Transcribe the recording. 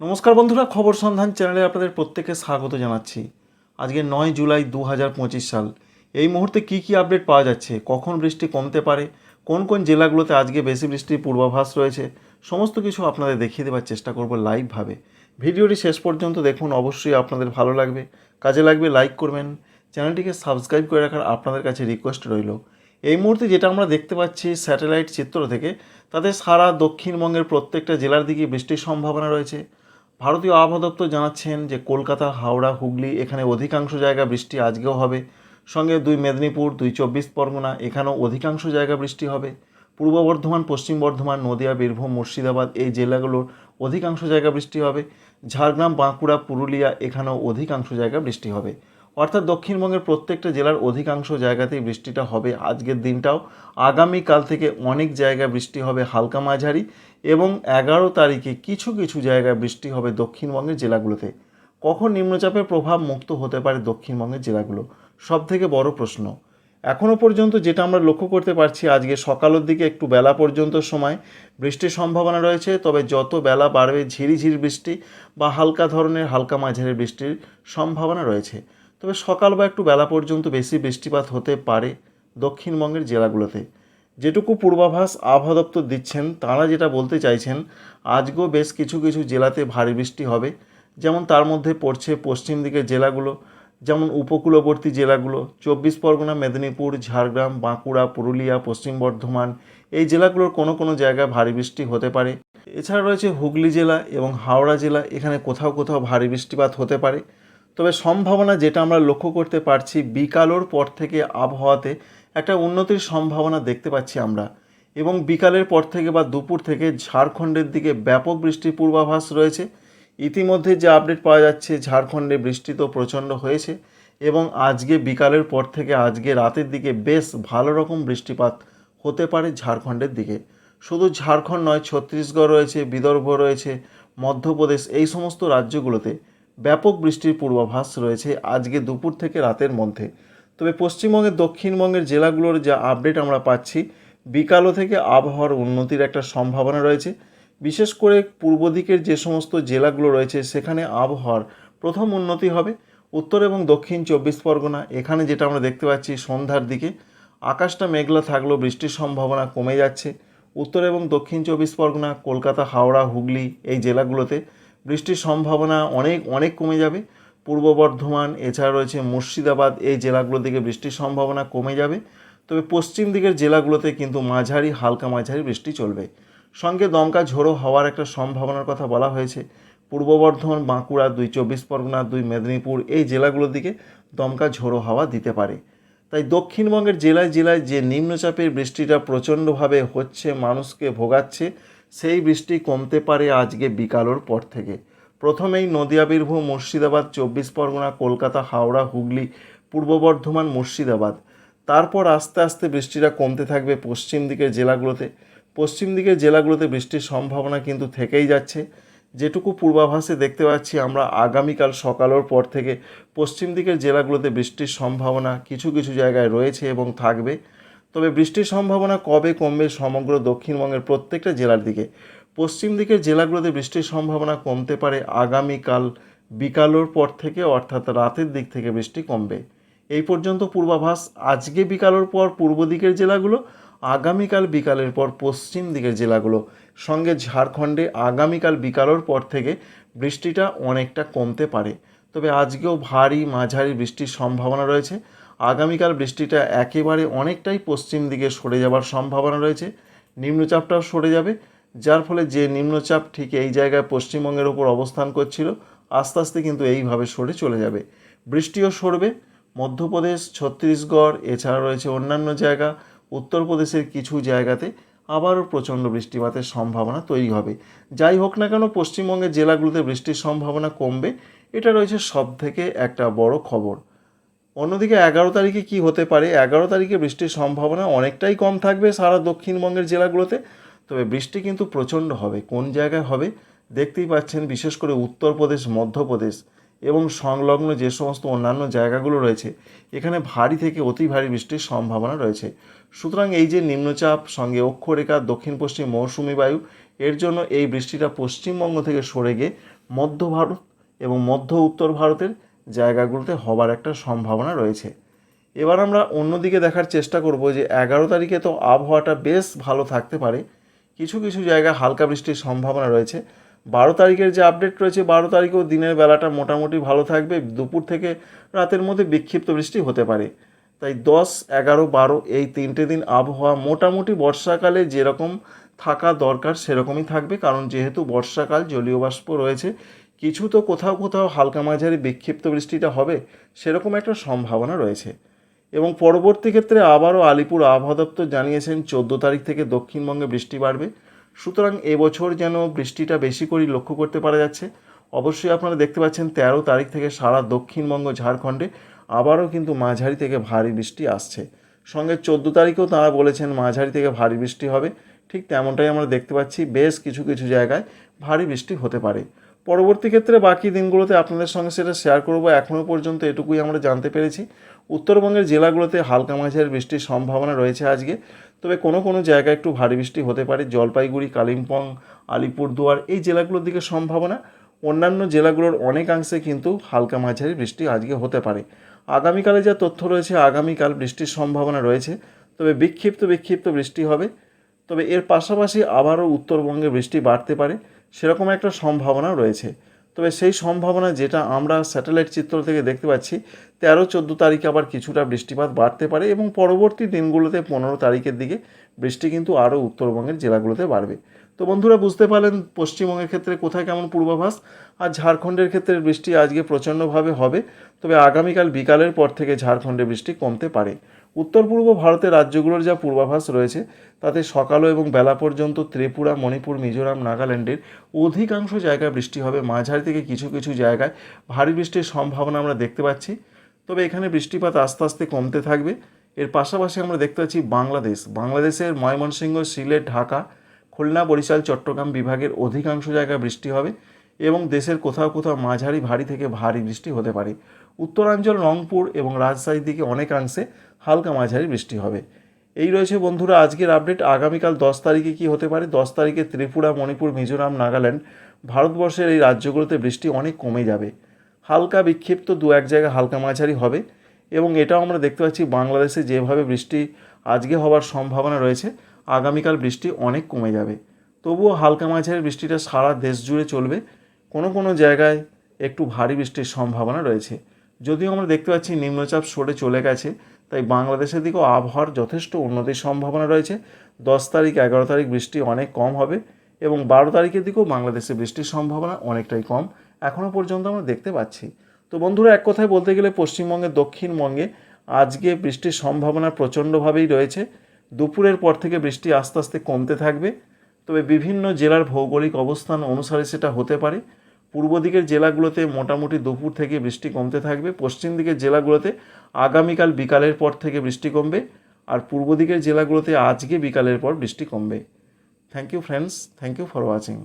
নমস্কার বন্ধুরা, খবর সন্ধান চ্যানেলে আপনাদের প্রত্যেকে স্বাগত জানাচ্ছি। আজকে নয় জুলাই দু হাজার পঁচিশ সাল। এই মুহূর্তে কি কি আপডেট পাওয়া যাচ্ছে? কখন বৃষ্টি কমতে পারে? কোন কোন জেলাগুলোতে আজকে বেশি বৃষ্টির পূর্বাভাস রয়েছে? সমস্ত কিছু আপনাদের দেখিয়ে দেওয়ার চেষ্টা করব লাইভভাবে। ভিডিওটি শেষ পর্যন্ত দেখুন, অবশ্যই আপনাদের ভালো লাগবে। কাজে লাগবে লাইক করবেন, চ্যানেলটিকে সাবস্ক্রাইব করে রাখার আপনাদের কাছে রিকোয়েস্ট রইল। এই মুহূর্তে যেটা আমরা দেখতে পাচ্ছি স্যাটেলাইট চিত্র থেকে, তাতে সারা দক্ষিণবঙ্গের প্রত্যেকটা জেলার দিকে বৃষ্টির সম্ভাবনা রয়েছে। ভারতীয় আবহাওয়া দপ্তর জানাচ্ছেন যে কলকাতা, হাওড়া, হুগলি এখানে অধিকাংশ জায়গা বৃষ্টি আজকেও হবে। সঙ্গে দুই মেদিনীপুর, দুই চব্বিশ পরগনা এখানেও অধিকাংশ জায়গা বৃষ্টি হবে। পূর্ব বর্ধমান, পশ্চিম বর্ধমান, নদিয়া, বীরভূম, মুর্শিদাবাদ এই জেলাগুলোর অধিকাংশ জায়গা বৃষ্টি হবে। ঝাড়গ্রাম, বাঁকুড়া, পুরুলিয়া এখানেও অধিকাংশ জায়গা বৃষ্টি হবে। অর্থাৎ দক্ষিণবঙ্গের প্রত্যেকটা জেলার অধিকাংশ জায়গাতেই বৃষ্টিটা হবে আজকের দিনটাও। আগামীকাল থেকে অনেক জায়গায় বৃষ্টি হবে হালকা মাঝারি এবং এগারো তারিখে কিছু কিছু জায়গায় বৃষ্টি হবে দক্ষিণবঙ্গের জেলাগুলোতে। কখন নিম্নচাপের প্রভাব মুক্ত হতে পারে দক্ষিণবঙ্গের জেলাগুলো? সব থেকে বড় প্রশ্ন। এখনও পর্যন্ত যেটা আমরা লক্ষ্য করতে পারছি, আজকে সকালের দিকে একটু বেলা পর্যন্ত সময় বৃষ্টির সম্ভাবনা রয়েছে, তবে যত বেলা বাড়বে ঝিরিঝিরি বৃষ্টি বা হালকা ধরনের হালকা মাঝারি বৃষ্টির সম্ভাবনা রয়েছে। তবে সকাল বা একটু বেলা পর্যন্ত বেশি বৃষ্টিপাত হতে পারে দক্ষিণবঙ্গের জেলাগুলোতে। যেটুকু পূর্বাভাস আবহাওয়া দপ্তর দিচ্ছেন, তারা যেটা বলতে চাইছেন, আজকেও বেশ কিছু কিছু জেলাতে ভারী বৃষ্টি হবে। যেমন তার মধ্যে পড়ছে পশ্চিম দিকের জেলাগুলো, যেমন উপকূলবর্তী জেলাগুলো, চব্বিশ পরগনা, মেদিনীপুর, ঝাড়গ্রাম, বাঁকুড়া, পুরুলিয়া, পশ্চিম বর্ধমান, এই জেলাগুলোর কোনো কোনো জায়গায় ভারী বৃষ্টি হতে পারে। এছাড়া রয়েছে হুগলি জেলা এবং হাওড়া জেলা, এখানে কোথাও কোথাও ভারী বৃষ্টিপাত হতে পারে। তবে সম্ভাবনা যেটা আমরা লক্ষ্য করতে পারছি, বিকালোর পর থেকে আবহাওয়াতে একটা উন্নতির সম্ভাবনা দেখতে পাচ্ছি আমরা। এবং বিকালের পর থেকে বা দুপুর থেকে ঝাড়খণ্ডের দিকে ব্যাপক বৃষ্টির পূর্বাভাস রয়েছে। ইতিমধ্যে যে আপডেট পাওয়া যাচ্ছে, ঝাড়খণ্ডে বৃষ্টি তো প্রচণ্ড হয়েছে এবং আজকে বিকালের পর থেকে আজকে রাতের দিকে বেশ ভালো রকম বৃষ্টিপাত হতে পারে ঝাড়খণ্ডের দিকে। শুধু ঝাড়খণ্ড নয়, ছত্তিশগড় রয়েছে, বিদর্ভ রয়েছে, মধ্যপ্রদেশ এই সমস্ত রাজ্যগুলোতে ব্যাপক বৃষ্টির পূর্বাভাস রয়েছে আজকে দুপুর থেকে রাতের মধ্যে। তবে পশ্চিমবঙ্গের, দক্ষিণবঙ্গের জেলাগুলোর যা আপডেট আমরা পাচ্ছি, বিকালও থেকে আবহাওয়ার উন্নতির একটা সম্ভাবনা রয়েছে। বিশেষ করে পূর্ব দিকের যে সমস্ত জেলাগুলো রয়েছে, সেখানে আবহাওয়ার প্রথম উন্নতি হবে। উত্তর এবং দক্ষিণ চব্বিশ পরগনা, এখানে যেটা আমরা দেখতে পাচ্ছি সন্ধ্যার দিকে, আকাশটা মেঘলা থাকলেও বৃষ্টির সম্ভাবনা কমে যাচ্ছে। উত্তর এবং দক্ষিণ চব্বিশ পরগনা, কলকাতা, হাওড়া, হুগলি এই জেলাগুলোতে বৃষ্টির সম্ভাবনা অনেক অনেক কমে যাবে। পূর্ব বর্ধমান, এছাড়া রয়েছে মুর্শিদাবাদ, এই জেলাগুলো দিকে বৃষ্টির সম্ভাবনা কমে যাবে। তবে পশ্চিম দিকের জেলাগুলোতে কিন্তু মাঝারি, হালকা মাঝারি বৃষ্টি চলবে। সঙ্গে দমকা ঝোড়ো হওয়ার একটা সম্ভাবনার কথা বলা হয়েছে। পূর্ব বর্ধমান, বাঁকুড়া, দুই চব্বিশ পরগনা, দুই মেদিনীপুর, এই জেলাগুলোর দিকে দমকা ঝোড়ো হাওয়া দিতে পারে। তাই দক্ষিণবঙ্গের জেলায় জেলায় যে নিম্নচাপের বৃষ্টিটা প্রচণ্ডভাবে হচ্ছে, মানুষকে ভোগাচ্ছে সেই বৃষ্টি কমতে পারে আজকে বিকালোর পর থেকে। প্রথমেই নদিয়া, বীরভূম, মুর্শিদাবাদ, চব্বিশ পরগনা, কলকাতা, হাওড়া, হুগলি, পূর্ব বর্ধমান, মুর্শিদাবাদ। তারপর আস্তে আস্তে বৃষ্টিটা কমতে থাকবে পশ্চিম দিকের জেলাগুলোতে। পশ্চিম দিকের জেলাগুলোতে বৃষ্টির সম্ভাবনা কিন্তু থেকেই যাচ্ছে। যেটুকু পূর্বাভাসে দেখতে পাচ্ছি আমরা, আগামীকাল সকালের পর থেকে পশ্চিম দিকের জেলাগুলোতে বৃষ্টির সম্ভাবনা কিছু কিছু জায়গায় রয়েছে এবং থাকবে। তবে বৃষ্টির সম্ভাবনা কবে কমবে সমগ্র দক্ষিণবঙ্গের প্রত্যেকটা জেলার দিকে? পশ্চিম দিকের জেলাগুলোতে বৃষ্টির সম্ভাবনা কমতে পারে আগামীকাল বিকালের পর থেকে, অর্থাৎ রাতের দিক থেকে বৃষ্টি কমবে। এই পর্যন্ত পূর্বাভাস আজকে বিকালের পর পূর্ব দিকের জেলাগুলো, আগামীকাল বিকালের পর পশ্চিম দিকের জেলাগুলো। সঙ্গে ঝাড়খণ্ডে আগামীকাল বিকালের পর থেকে বৃষ্টিটা অনেকটা কমতে পারে। তবে আজকেও ভারী মাঝারি বৃষ্টির সম্ভাবনা রয়েছে। আগামীকাল বৃষ্টিটা একেবারে অনেকটাই পশ্চিম দিকে সরে যাওয়ার সম্ভাবনা রয়েছে। নিম্নচাপটাও সরে যাবে, যার ফলে যে নিম্নচাপ ঠিক এই জায়গায় পশ্চিমবঙ্গের ওপর অবস্থান করছিল, আস্তে আস্তে কিন্তু এইভাবে সরে চলে যাবে। বৃষ্টিও সরবে। মধ্যপ্রদেশ, ছত্তিশগড়, এছাড়া রয়েছে অন্যান্য জায়গা। উত্তরপ্রদেশের কিছু জায়গাতে আবারও প্রচণ্ড বৃষ্টিপাতের সম্ভাবনা তৈরি হবে। যাই হোক না কেন, পশ্চিমবঙ্গের জেলাগুলোতে বৃষ্টির সম্ভাবনা কমবে। এটা রয়েছে সব থেকে একটা বড় খবর। অন্যদিকে এগারো তারিখে কি হতে পারে? এগারো তারিখে বৃষ্টির সম্ভাবনা অনেকটাই কম থাকবে সারা দক্ষিণবঙ্গের জেলাগুলোতে। তবে বৃষ্টি কিন্তু প্রচণ্ড হবে। কোন জায়গায় হবে? দেখতেই পাচ্ছেন বিশেষ করে উত্তরপ্রদেশ, মধ্যপ্রদেশ এবং সংলগ্ন যে সমস্ত অন্যান্য জায়গাগুলো রয়েছে, এখানে ভারী থেকে অতি ভারী বৃষ্টির সম্ভাবনা রয়েছে। সুতরাং এই যে নিম্নচাপ, সঙ্গে অক্ষরেখা, দক্ষিণ পশ্চিম মৌসুমি বায়ু, এর জন্য এই বৃষ্টিটা পশ্চিমবঙ্গ থেকে সরে গিয়ে মধ্য ভারত এবং মধ্য উত্তর ভারতের জায়গাগুলোতে হবার একটা সম্ভাবনা রয়েছে। এবার আমরা অন্যদিকে দেখার চেষ্টা করব যে এগারো তারিখে তো আবহাওয়াটা বেশ ভালো থাকতে পারে। কিছু কিছু জায়গায় হালকা বৃষ্টির সম্ভাবনা রয়েছে। বারো তারিখের যে আপডেট রয়েছে, বারো তারিখেও দিনের বেলাটা মোটামুটি ভালো থাকবে। দুপুর থেকে রাতের মধ্যে বিক্ষিপ্ত বৃষ্টি হতে পারে। তাই দশ, এগারো, বারো এই তিনটে দিন আবহাওয়া মোটামুটি বর্ষাকালে যেরকম থাকা দরকার সেরকমই থাকবে। কারণ যেহেতু বর্ষাকাল জলীয় বাষ্প রয়েছে কিছু তো কোথাও কোথাও হালকা মাঝারি বিক্ষিপ্ত বৃষ্টিটা হবে সেরকম একটা সম্ভাবনা রয়েছে। এবং পরবর্তী ক্ষেত্রে আবারও আলিপুর আবহাওয়া দপ্তর জানিয়েছেন, চোদ্দ তারিখ থেকে দক্ষিণবঙ্গে বৃষ্টি বাড়বে। সুতরাং এবছর যেন বৃষ্টিটা বেশি করে লক্ষ্য করতে পারা যাচ্ছে। অবশ্যই আপনারা দেখতে পাচ্ছেন, তেরো তারিখ থেকে সারা দক্ষিণবঙ্গ, ঝাড়খণ্ডে আবারও কিন্তু মাঝারি থেকে ভারী বৃষ্টি আসছে। সঙ্গে চোদ্দ তারিখেও তারা বলেছেন, মাঝারি থেকে ভারী বৃষ্টি হবে। ঠিক তেমনটাই আমরা দেখতে পাচ্ছি, বেশ কিছু কিছু জায়গায় ভারী বৃষ্টি হতে পারে। পরবর্তী ক্ষেত্রে বাকি দিনগুলোতে আপনাদের সঙ্গে সেটা শেয়ার করব। এখনও পর্যন্ত এটুকুই আমরা জানতে পেরেছি। উত্তরবঙ্গের জেলাগুলোতে হালকা মাঝারি বৃষ্টির সম্ভাবনা রয়েছে আজকে। তবে কোনো কোনো জায়গায় একটু ভারী বৃষ্টি হতে পারে। জলপাইগুড়ি, কালিম্পং, আলিপুরদুয়ার এই জেলাগুলোর দিকে সম্ভাবনা। অন্যান্য জেলাগুলোর অনেকাংশে কিন্তু হালকা মাঝারি বৃষ্টি আজকে হতে পারে। আগামীকালে যা তথ্য রয়েছে, আগামীকাল বৃষ্টির সম্ভাবনা রয়েছে। তবে বিক্ষিপ্ত বিক্ষিপ্ত বৃষ্টি হবে। তবে এর পাশাপাশি আবারও উত্তরবঙ্গে বৃষ্টি বাড়তে পারে। সেরকম একটা সম্ভাবনা রয়েছে। তবে সেই সম্ভাবনা যেটা আমরা স্যাটেলাইট চিত্র থেকে দেখতে পাচ্ছি, তেরো, চোদ্দ তারিখে আবার কিছুটা বৃষ্টিপাত বাড়তে পারে এবং পরবর্তী দিনগুলোতে পনেরো তারিখের দিকে বৃষ্টি কিন্তু আরও উত্তরবঙ্গের জেলাগুলোতে বাড়বে। তো বন্ধুরা, বুঝতে পারলেন পশ্চিমবঙ্গের ক্ষেত্রে কোথায় কেমন পূর্বাভাস, আর ঝাড়খণ্ডের ক্ষেত্রে বৃষ্টি আজকে প্রচণ্ডভাবে হবে, তবে আগামীকাল বিকালের পর থেকে ঝাড়খণ্ডে বৃষ্টি কমতে পারে। উত্তর পূর্ব ভারতের রাজ্যগুলোর যা পূর্বাভাস রয়েছে, তাতে সকালও এবং বেলা পর্যন্ত ত্রিপুরা, মণিপুর, মিজোরাম, নাগাল্যান্ডের অধিকাংশ জায়গায় বৃষ্টি হবে। মাঝারি থেকে কিছু কিছু জায়গায় ভারী বৃষ্টির সম্ভাবনা আমরা দেখতে পাচ্ছি। তবে এখানে বৃষ্টিপাত আস্তে আস্তে কমতে থাকবে। এর পাশাপাশি আমরা দেখতে পাচ্ছি বাংলাদেশ। বাংলাদেশের ময়মনসিংহ, সিলেট, ঢাকা, খুলনা, বরিশাল, চট্টগ্রাম বিভাগের অধিকাংশ জায়গায় বৃষ্টি হবে। এবং দেশের কোথাও কোথাও মাঝারি ভারী থেকে ভারী বৃষ্টি হতে পারে। উত্তরাঞ্চল, রংপুর এবং রাজশাহীর দিকে অনেকাংশে হালকা মাঝারি বৃষ্টি হবে। এই রয়েছে বন্ধুরা আজকের আপডেট। আগামীকাল দশ তারিখে কি হতে পারে? দশ তারিখে ত্রিপুরা, মণিপুর, মিজোরাম, নাগাল্যান্ড ভারতবর্ষের এই রাজ্যগুলোতে বৃষ্টি অনেক কমে যাবে। হালকা বিক্ষিপ্ত দু এক জায়গায় হালকা মাঝারি হবে এবং এটাও আমরা দেখতে পাচ্ছি বাংলাদেশে যেভাবে বৃষ্টি আজকে হওয়ার সম্ভাবনা রয়েছে, আগামীকাল বৃষ্টি অনেক কমে যাবে। তবুও হালকা মাঝারি বৃষ্টিটা সারা দেশ জুড়ে চলবে। কোনো কোনো জায়গায় একটু ভারী বৃষ্টির সম্ভাবনা রয়েছে। যদিও আমরা দেখতে পাচ্ছি নিম্নচাপ সরে চলে গেছে, তাই বাংলাদেশের দিকেও আবহাওয়ার যথেষ্ট উন্নতির সম্ভাবনা রয়েছে। দশ তারিখ, এগারো তারিখ বৃষ্টি অনেক কম হবে এবং বারো তারিখের দিকেও বাংলাদেশে বৃষ্টির সম্ভাবনা অনেকটাই কম এখনও পর্যন্ত আমরা দেখতে পাচ্ছি। তো বন্ধুরা, এক কথায় বলতে গেলে পশ্চিমবঙ্গের দক্ষিণবঙ্গে আজকে বৃষ্টির সম্ভাবনা প্রচণ্ডভাবেই রয়েছে। দুপুরের পর থেকে বৃষ্টি আস্তে আস্তে কমতে থাকবে। তবে বিভিন্ন জেলার ভৌগোলিক অবস্থান অনুসারে সেটা হতে পারে। পূর্ব দিকের জেলাগুলোতে মোটামুটি দুপুর থেকে বৃষ্টি কমতে থাকবে, পশ্চিম দিকের জেলাগুলোতে আগামীকাল বিকালের পর থেকে বৃষ্টি কমবে আর পূর্ব দিকের জেলাগুলোতে আজকে বিকালের পর বৃষ্টি কমবে। Thank you friends thank you for watching